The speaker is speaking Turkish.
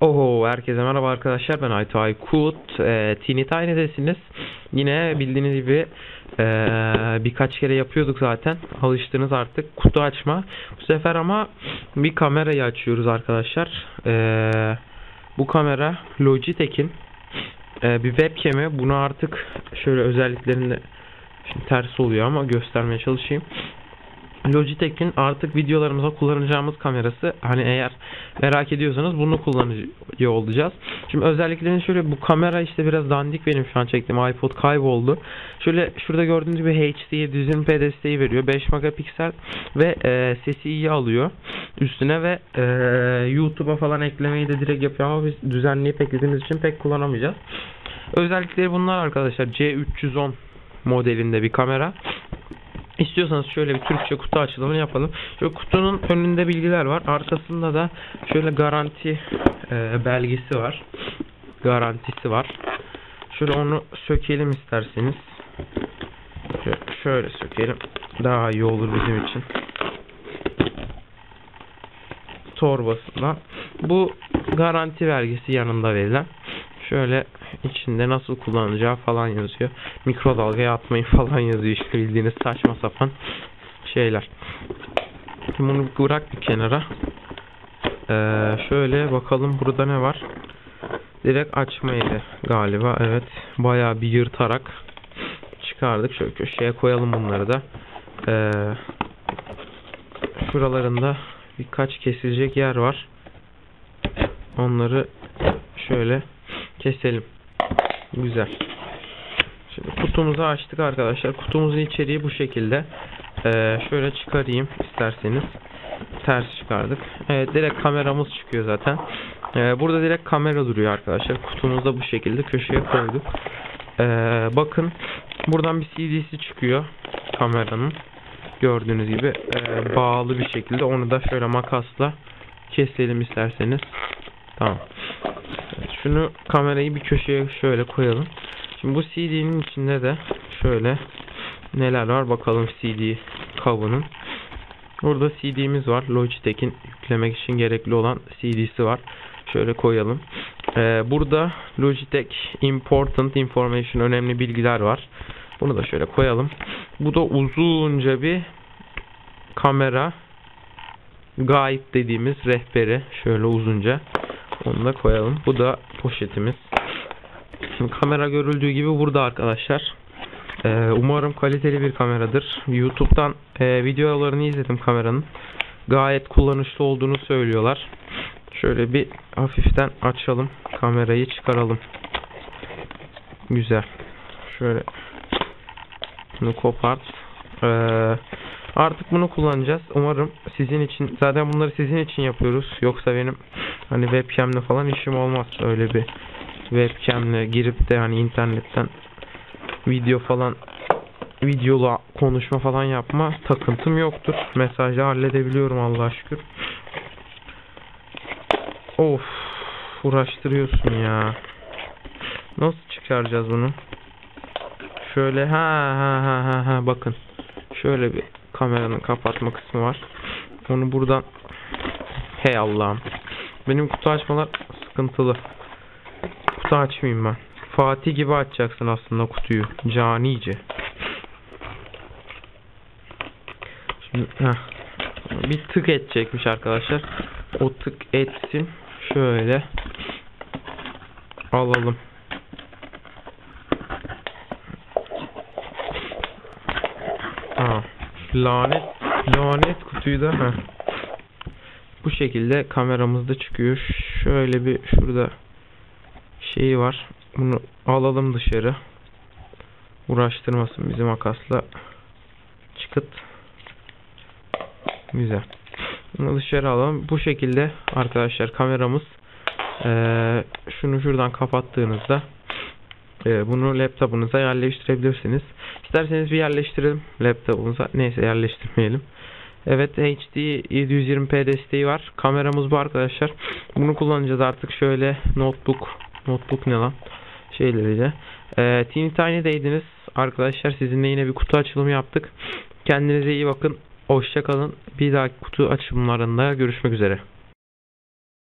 Oho herkese merhaba arkadaşlar. Ben Aytu Aykut. Ee, Teeny Tiny'desiniz Yine bildiğiniz gibi ee, birkaç kere yapıyorduk zaten. Alıştınız artık. Kutu açma. Bu sefer ama bir kamerayı açıyoruz arkadaşlar. Ee, Bu kamera Logitech'in. Ee, bir webcam'i. Bunu artık şöyle özelliklerinde Şimdi ters oluyor ama göstermeye çalışayım Logitech'in artık videolarımıza kullanacağımız kamerası. Hani eğer merak ediyorsanız bunu kullanıyor olacağız. Şimdi özelliklerini şöyle bu kamera işte biraz dandik benim şu an çektiğim iPod kayboldu. Şöyle şurada gördüğünüz gibi HD 720p desteği veriyor. 5 megapiksel ve e, sesi iyi alıyor üstüne ve e, YouTube'a falan eklemeyi de direkt yapıyor ama biz düzenleyip eklediğimiz için pek kullanamayacağız. Özellikleri bunlar arkadaşlar. C310 modelinde bir kamera. İstiyorsanız şöyle bir Türkçe kutu açılımını yapalım. Şöyle kutunun önünde bilgiler var. Arkasında da şöyle garanti e, belgesi var. Garantisi var. Şöyle onu sökelim isterseniz. Şöyle, şöyle sökelim. Daha iyi olur bizim için. Torbasından. Bu garanti vergisi yanında verilen. Şöyle içinde nasıl kullanacağı falan yazıyor. Mikrodalgaya atmayın falan yazıyor işte bildiğiniz saçma sapan şeyler. Şimdi bunu bırak bir kenara. Ee, şöyle bakalım burada ne var. Direkt açma yeri galiba. Evet. Bayağı bir yırtarak çıkardık. Şöyle köşeye koyalım bunları da. Ee, şuralarında birkaç kesilecek yer var. Onları şöyle keselim. Güzel. Şimdi kutumuzu açtık arkadaşlar. Kutumuzun içeriği bu şekilde. Ee, şöyle çıkarayım isterseniz. Ters çıkardık. Evet direkt kameramız çıkıyor zaten. Ee, burada direkt kamera duruyor arkadaşlar. Kutumuzda bu şekilde köşeye koyduk. Ee, bakın buradan bir CD'si çıkıyor kameranın. Gördüğünüz gibi e, bağlı bir şekilde. Onu da şöyle makasla keselim isterseniz. Tamam. Şunu kamerayı bir köşeye şöyle koyalım. Şimdi bu CD'nin içinde de şöyle neler var bakalım CD kabının. Burada CD'miz var. Logitech'in yüklemek için gerekli olan CD'si var. Şöyle koyalım. Ee, burada Logitech Important Information önemli bilgiler var. Bunu da şöyle koyalım. Bu da uzunca bir kamera guide dediğimiz rehberi. Şöyle uzunca. Onu da koyalım. Bu da poşetimiz. Şimdi kamera görüldüğü gibi burada arkadaşlar. Ee, umarım kaliteli bir kameradır. YouTube'dan e, videolarını izledim kameranın. Gayet kullanışlı olduğunu söylüyorlar. Şöyle bir hafiften açalım. Kamerayı çıkaralım. Güzel. Şöyle bunu kopart. Ee, artık bunu kullanacağız. Umarım sizin için zaten bunları sizin için yapıyoruz. Yoksa benim hani webcam'le falan işim olmaz. Öyle bir webcam'le girip de hani internetten video falan videola konuşma falan yapma takıntım yoktur. Mesajla halledebiliyorum Allah'a şükür. Of uğraştırıyorsun ya. Nasıl çıkaracağız bunu? Şöyle ha ha ha ha ha bakın. Şöyle bir kameranın kapatma kısmı var. Onu buradan hey Allah'ım. Benim kutu açmalar sıkıntılı. Kutu açmayayım ben. Fatih gibi açacaksın aslında kutuyu. Canice. Şimdi heh. bir tık edecekmiş arkadaşlar. O tık etsin. Şöyle alalım. Ha. Lanet lanet kutuyu da ha. Bu şekilde kameramızda çıkıyor. Şöyle bir şurada şeyi var. Bunu alalım dışarı. Uğraştırmasın bizi makasla. Çıkıt. Güzel. Bunu dışarı alalım. Bu şekilde arkadaşlar kameramız ee, şunu şuradan kapattığınızda e, bunu laptopunuza yerleştirebilirsiniz. İsterseniz bir yerleştirelim laptopunuza. Neyse yerleştirmeyelim. Evet HD 720p desteği var. Kameramız bu arkadaşlar. Bunu kullanacağız artık şöyle notebook notebook ne lan şeyleriyle. Ee, Teeny Tiny'deydiniz arkadaşlar. Sizinle yine bir kutu açılımı yaptık. Kendinize iyi bakın. Hoşçakalın. Bir dahaki kutu açılımlarında görüşmek üzere.